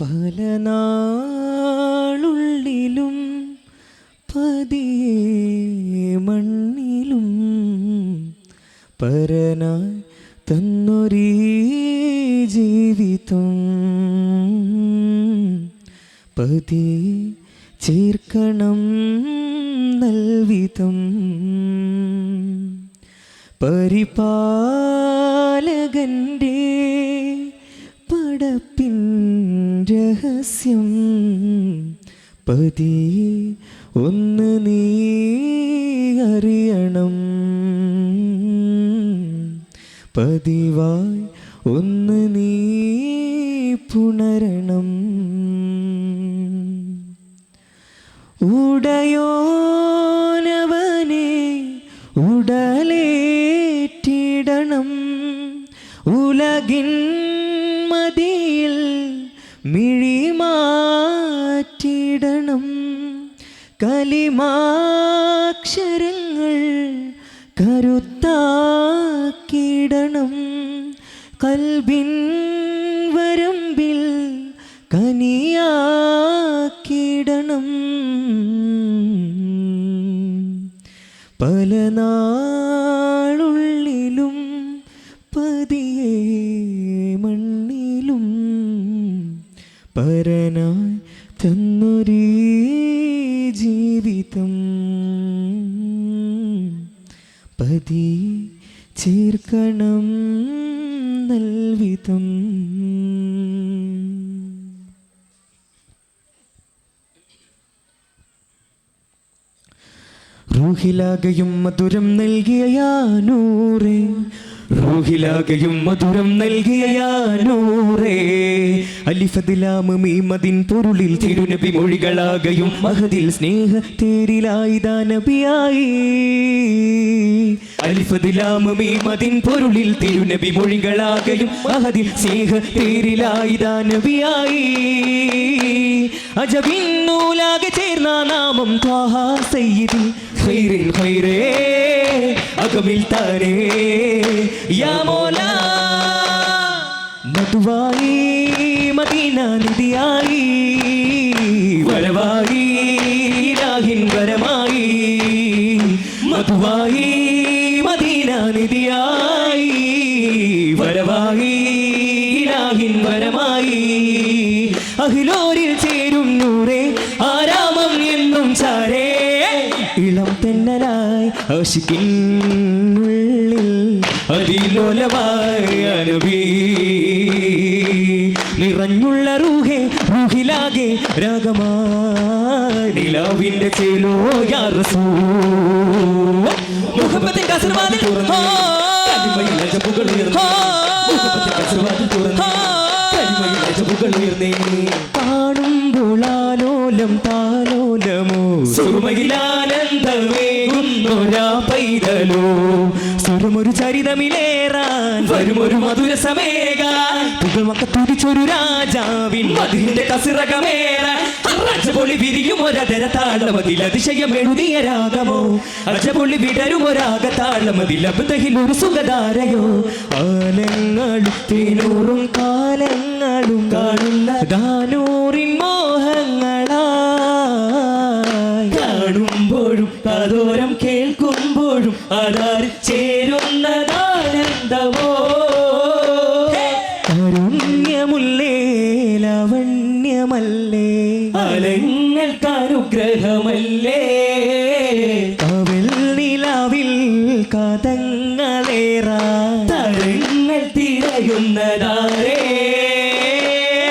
പല നാളുള്ളിലും പതിയെ മണ്ണിലും പരനായി തന്നൊരീ ജീവിതം. പതി ചേർക്കണം നൽവിധം പരിപാലകന്റെ പടപ്പിൻ രഹസ്യം പതി ഒന്ന് നീ അറിയണം. പതിവായി ഒന്ന് നീ പുണരണം. ഉടയോനവനെ പല നാളുള്ളിലും റൂഹിലാകയും മധുരം നൽകിയ യാനൂറേ. റൂഹിലാകയും മധുരം നൽകിയ യാനൂറേ. അലിഫതിലാമും ഈ മതിൻ പൊരുളിൽ തിരുനബി മൊഴികളാകയും മഹതിൽ സ്നേഹ തേരിലായി ദാനബിയായി അലിഫതിലാമും ഈ മതിൻ പൊരുളിൽ തിരുനബി മൊഴികളാകയും മഹതിൽ സ്നേഹ തേരിലായി ദാനബിയായി അജബിന്നൂലാകെ ചേർന്ന നാമം ത്വാഹ സയ്യിദി. ഖൈറിൽ ഖൈറേ അകമിൽ താരേ. യാ മോലാ. മധുവായി മദീന നിധിയായി വരവായി രാഹിൻ വരമായി. മധുവായി മദീന നിധിയായി വരവായി രാഹിൻ വരമായി. അഖിലോരിൽ ചേരും നൂറേ ആരാമം എന്നും ചാരേ. തെന്നലായി ആശിക്കിനുള്ളിൽ അതിലോലമായ നബി നിറഞ്ഞുള്ള റൂഹേ റൂഹിലാകെ രാഗമായി നിലാവിന്റെ ചേലോ യാ റസൂൽ മുഹബത്തിൻ കസർവാതിൽ തുറന്നു തനിമയിൽ അജബുകൾ ഉയർന്നു മുഹബത്തിൻ കസർവാതിൽ തുറന്നു തനിമയിൽ അജബുകൾ ഉയർന്നേ കാണുമ്പോൾ ആലോലം താലോലമോ? സുറുമയിലാനന്ദമേകുന്നൊരാ പൈതലോ? സ്വരമൊരു ചരിതമിലേറാൻ വരുമൊരു മധുര സമേക പുകമൊക്കെ തുടിച്ചൊരു രാജാവിൻ മതിലിന്റെ കസിറകമേറാൻ. അജപൊളി വിരിയും ഒരതര താളമതിൽ അതിശയം എഴുതിയ രാഗമോ? അജപൊളി വിടരും ഒരാഗ താളമതിൽ അബ്ദഹിൽ ഒരു സുഖധാരയോ? ആലങ്ങളും തേനൂറും കാലങ്ങളും കാണുന്ന ദാനൂറിൻ കാരുണ്യമുള്ളേ ലവണ്യമല്ലേ അലങ്ങൾക്കനുഗ്രഹമല്ലേ അവൽ നിലാവിൽ കഥങ്ങളേറാ തരങ്ങൾ തിരയുന്നതാരേ?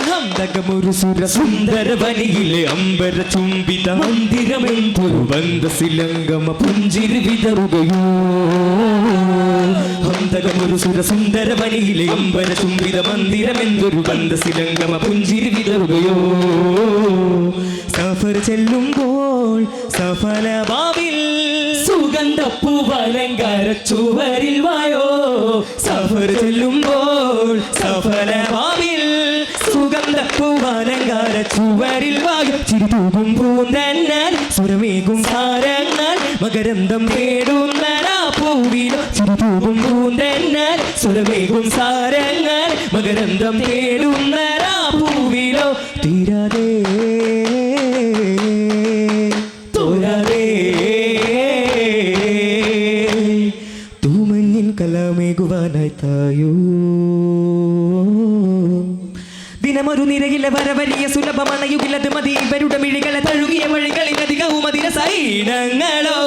ഹന്തകമൊരു സുര സുന്ദര വനിയിലെ അമ്പര ചുംബിത മന്ദിരമെന്തൊരു ബന്ധസിലംഗമ പുഞ്ചിരി വിതറുകയോ? ഹന്തകമൊരു ഒരു സുരസുന്ദര വനിയിലെ അമ്പര ചുംബിത മന്ദിരമെന്തൊരു ബന്ധസിലംഗമ പുഞ്ചിരി വിതറുകയോ? സഫർ ചെല്ലുമ്പോൾ സഫല ബാബിൽ സുഗന്ധപ്പൂവലങ്കാര ചുവരിൽ വായോ? സഫർ ചെല്ലുമ്പോൾ സഫല ബാബിൽ സുഗന്ധപ്പൂവലങ്കാര ചുവരിൽ വായോ ചിരിതൂകും പൂന്തന്നാൽ സുരമേകും താരങ്ങൾ മകരന്തം തേടുന്ന പൂവിലോ ചിരിതൂകും പൂന്തന്നൽ സുരമേകും സാരങ്ങൾ മകരന്തം തേടുന്ന പൂവിലോ തീരാതെ തോരാതെ തൂമഞ്ഞിൻ കലാമേകുവാനായി തായോ. ദിനമൊരു നിരയിലെ വരവലിയ സുലഭമണയുകിലത് മതി. ഇവരുടെ മിഴികളെ തഴുകിയ വഴികളിലധികവും അതിര സൈനങ്ങളോ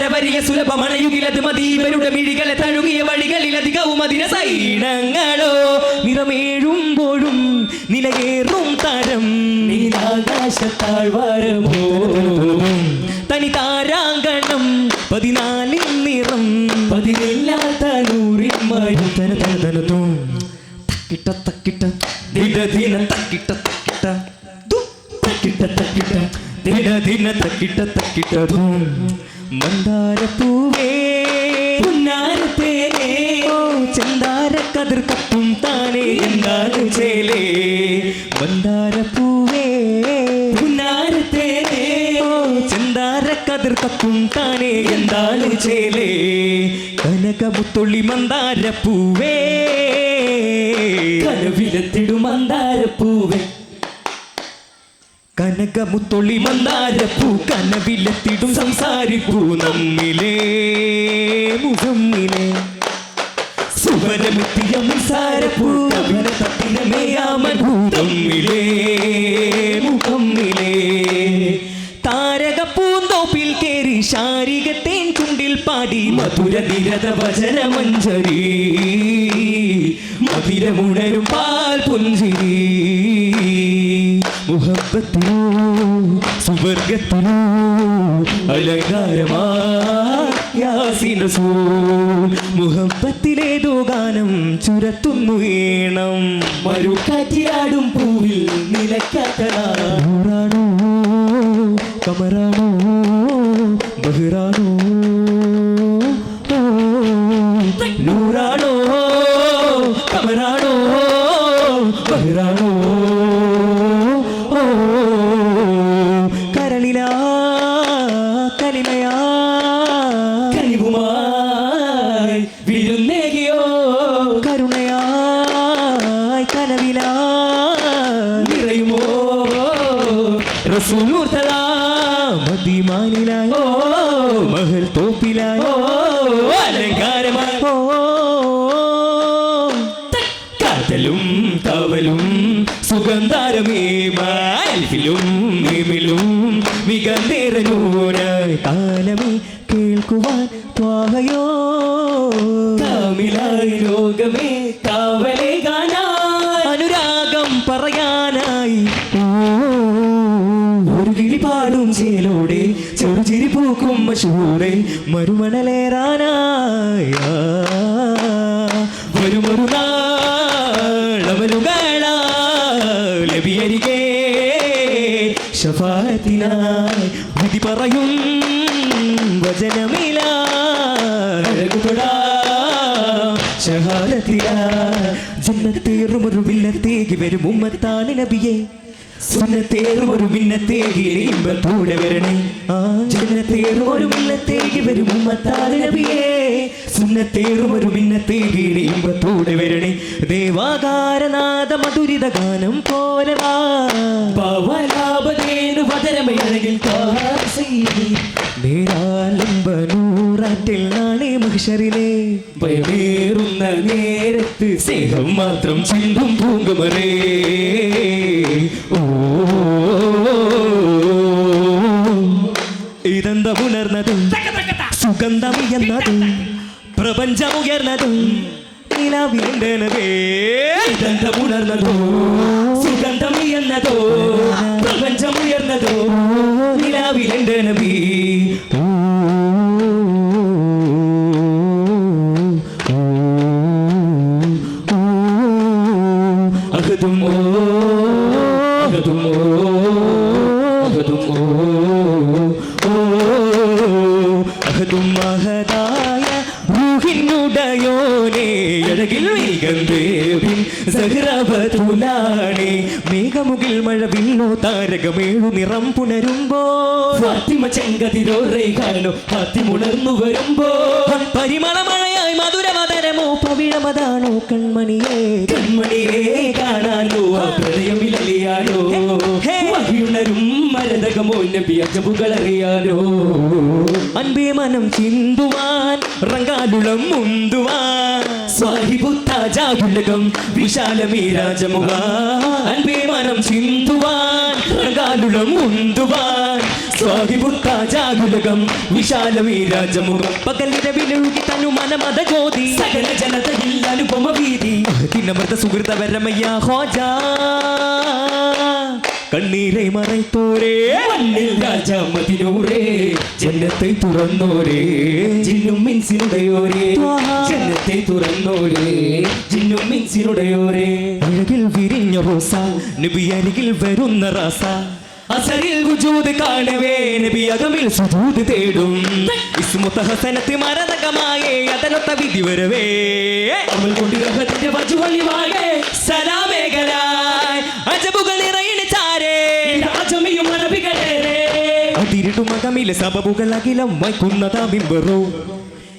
വരവലിയ സുലഭമണയുകിലത് മതി. ഇവരുടെ മിഴികളെ തഴുകിയ വഴികളിൽ അധികവും സൈണങ്ങളോ സൈനങ്ങളോ നിറമേഴുമ്പോഴും നിലയേറും തരം. നീലാകാശത്താഴ്വാരമോ? തനി താരാങ്കണം പതിനാലിൽ നിറം. പതിനില്ലാത്ത നൂറിൽ മഴ. തന തന തനതും തക്കിട്ട തക്കിട്ട. ദിന തക്കിട്ട തക്കിട്ട. തക്കിട്ട തക്കിട്ട. ദിന തക്കിട്ട തക്കിട്ട പുന്നാരത്തേനേ ഓ താനേ ചേലേ. മന്ദാരപ്പൂവേ പുന്നാരത്തേനേ ഓ താനേ ചേലേ. കനകമുത്തുള്ളി കനകമുത്തൊളി മന്ദാരപ്പൂ കനവിലെത്തിടും സംസാരിപ്പൂ നമ്മിലേ മുഖമ്മിലേ സുവരമെത്തിയ മുസാരപ്പൂ കവിന തത്തിനമേയാമൂതമ്മിലേ മുഖമ്മിലേ താരകപ്പൂന്തോപ്പിൽ കേറി ശാരികത്തേൻ ചുണ്ടിൽ പാടി മധുര നിരത വചന മഞ്ജരി മധുരമുണരും പാൽ പുഞ്ചിരി മുഹബത്തിനോ സുവർഗത്തിനോ അലങ്കാരമാസിനസൂ മുഹബത്തിലേതോ ഗാനം ചുരത്തുന്നു വീണം മരുക്കാറ്റിയാടും പൂവിൽ നിലക്കാത്തനാണോ കമറാണോ റസൂലൂർത്തലാ മതിമാനിലായി ഓ മഹൽ തോപ്പിലായി. അലങ്കാരമായി. കാതലും തവലും സുഗന്ധാരമേ മാൽഫിലും മീമിലും മികന്നേറനൂരായി. കാലമേ കേൾക്കുവാൻ ത്വാഹയോ മഷൂറെ മരുമണലേറാനായ. വരുമൊരു നാളവലുകളാലബിയരികെ ഷഫാത്തിനായി വിധി പറയും. വചനമില ഷഹാദത്തില ജന്നത്തേറും ഒരു വില്ലത്തേക്ക് വരും ഉമ്മത്താന് നബിയെ. സുന്നത്തേറും ഒരു ഇമ്പത്തൂടെ വരണേ. ജന്നത്തേറും ഒരു വരും സുന്നത്തേറും ഒരു ഇമ്പത്തൂടെ വരണേ. ദേവാകാരനാഥ മധുരിത ഗാനം പോലെ വാ. പവലാപതേനു പതരമയണെങ്കിൽ നേരാലംബനൂറാറ്റിൽ നാളെ മഹിഷറിലെ ഭയമേറുന്ന നേരത്ത് സ്നേഹം മാത്രം ചിന്തും പൂങ്കുമറേ ഓ ഇതെന്താ ഉണർന്നത് സുഗന്ധമുയർന്നത് പ്രപഞ്ചമുയർന്നത് നിലവിലുണ്ടനവേ. ഇതെന്താ ഉണർന്നതോ സുഗന്ധമുയർന്നതോ. സഹ്റബതുലാണേ മേഘമുകിൽ മഴ വിണ്ണു താരകമേഴു നിറം പുണരുമ്പോ. ഫാത്തിമ ചെങ്കതിരോ റേഖാനോ ഫാത്തിമുണർന്നു വരുമ്പോ. പരിമള മഴയായി മധുരമതരമോ പവിഴമോ പവിഴമതാണോ കൺമണിയേ. കൺമണിയെ കാണാലോ ആ ഹൃദയമിലലിയാലോ. വഹിയുണരും മരതകമോ നബി അജബുകൾ അറിയാലോ അൻപേ മനം ചിന്തുവാൻ റങ്കാലുളം മുന്തുവാൻ. സ്വാഹിബുത്താജാകുലകം വിശാലമീ രാജമുഖ. അൻപേ മനം ചിന്തുവാൻ റങ്കാലുളം മുന്തുവാൻ സ്വാഹിബുത്താജാകുലകം വിശാലമീ രാജമുഖം. പകലിരവിലൊഴുകി തന്നു മനമത ജ്യോതി. സകല ജനതയിൽ അനുപമ വീതി. ദിനമൃത സുഹൃത വരമയ്യ ഹോജ കണ്ണീரை മറൈത്തോരെ മണ്ണിൽ രാജാമതിനൂറേ ജനത്തെ തുറന്നോരേ. ജിന്നും മിൻസിനുടയോരേ ജനത്തെ തുറന്നോരേ. ജിന്നും മിൻസിനുടയോരേ അഴകിൽ വിരിഞ്ഞ റോസ നബി അരികിൽ വരുന്ന റാസ. അസരിൽ വുജൂദ് കാണവേ നബി അകമിൽ സുജൂദ് തേടും. ഇസ്മുത്ത ഹസനത്ത് മരതകമായേ അതനൊത്ത വിധി വരവേ. അമൽ കൊണ്ട് ഗ്രഹത്തിന്റെ അതിരിടും അകമിലെ സബബുകൾ അഖിലം വൈക്കുന്നതാ ബിംബറോ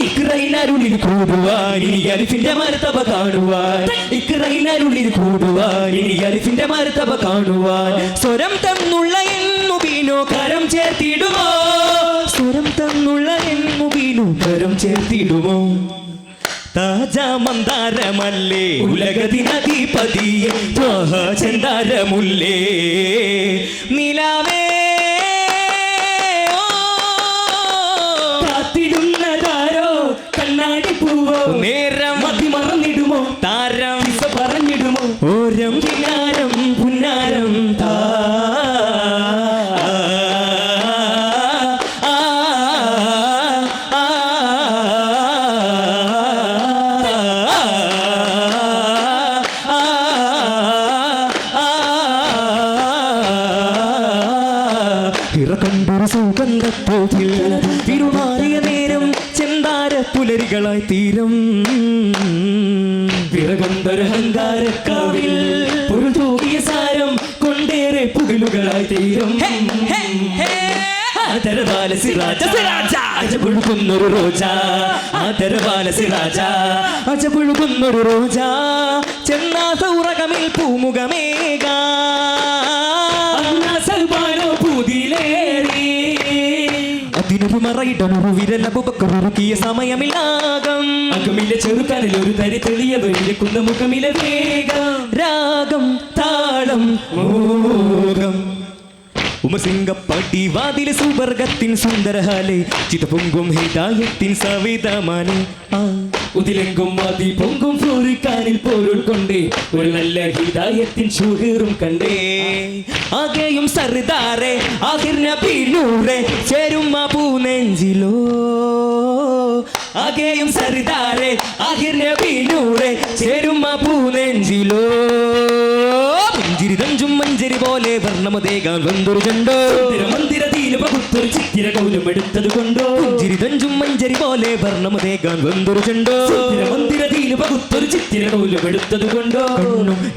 ഇക്രൈനരുളിൽ കൂടുവാൻ ഇനി അരിഫിന്റെ മരത്തവ കാണുവാൻ. ഇക്രൈനരുളിൽ കൂടുവാൻ ഇനി അരിഫിന്റെ മരത്തവ കാണുവാൻ. സ്വരം തന്നുള്ള എന്നുബീനോ കരം ചേർത്തിടുമോ? സ്വരം തന്നുള്ള എന്നുബീനോ കരം ചേർത്തിടുമോ? താജ ഉലകതിനധിപതി ഉലകതിനധിപതിയെ ത്വാഹ സുഗന്ധത്തോതിൽ തിരുമാറിയ നേരം ചെന്താര പുലരികളായി തീരം. വിറകൊണ്ടൊരു അഹങ്കാരക്കാവിൽ പൊരുതൂകിയ സാരം കൊണ്ടേറെ പുകിലുകളായി തീരം. ആദരവാല സിറാജ സിറാജ അജപുഴുകുന്നൊരു റോജ. ആദരവാല സിറാജ അജപുഴുകുന്നൊരു റോജ. ചെന്നാസ ഉറകമിൽ പൂമുഖമേക. അതിനൊരു മറയിടനൊരു വിരലബുബക്കറുക്കിയ സമയമില്ലാകം. അകമിലെ ചെറുക്കനിൽ ഒരു തരി തെളിയ വെളിക്കുന്ന മുഖമിലെ വേഗം. രാഗം താളം മോകം ഉമസിംഗപ്പടി വാതിൽ സുവർഗത്തിൻ സുന്ദരഹാലെ ചിതപൊങ്കും ഹിതായത്തിൻ സവിതമാനെ ഉതിലെങ്കും വാതി പൊങ്കും ഫ്ലോറിക്കാനിൽ പോരുൾ കൊണ്ടേ ഒരു നല്ല ഹിതായത്തിൻ ഷുഹീറും കണ്ടേ. ആകെയും സർദാറെ ആഹിർ നബിനൂറെ ചേരും പൂ പൂനെഞ്ചിലോ ആകെയും സരിതാരെ ആഹിർ നബിനൂറെ ചേരും പൂ നെഞ്ചിലോ. മഞ്ചിരി തഞ്ചും മഞ്ചരി പോലെ വർണമതേകാൻ വന്നൊരു ചണ്ടോ മന്ദിര ദീനപകുത്തൊരു ചിത്തിര കൗലം എടുത്തത് കൊണ്ടോ? മഞ്ചിരി മഞ്ചരി പോലെ വർണമതേകാൻ വന്നൊരു ചണ്ടോ മന്ദിര ദീനപകുത്തൊരു ചിത്തിര കൗലം എടുത്തത് കൊണ്ടോ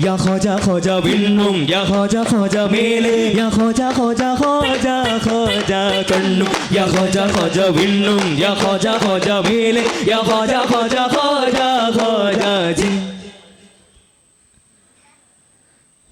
യാ ഹോജ ഹോജ വിണ്ണും യാ ഹോജ ഹോജ മേലെ യാ ഹോജ ഹോജ ഹോജ ഹോജ കണ്ണും യാ ഹോജ ഹോജ വിണ്ണും യാ ഹോജ ഹോജ മേലെ യാ ഹോജ ഹോജ ഹോജ ഹോജ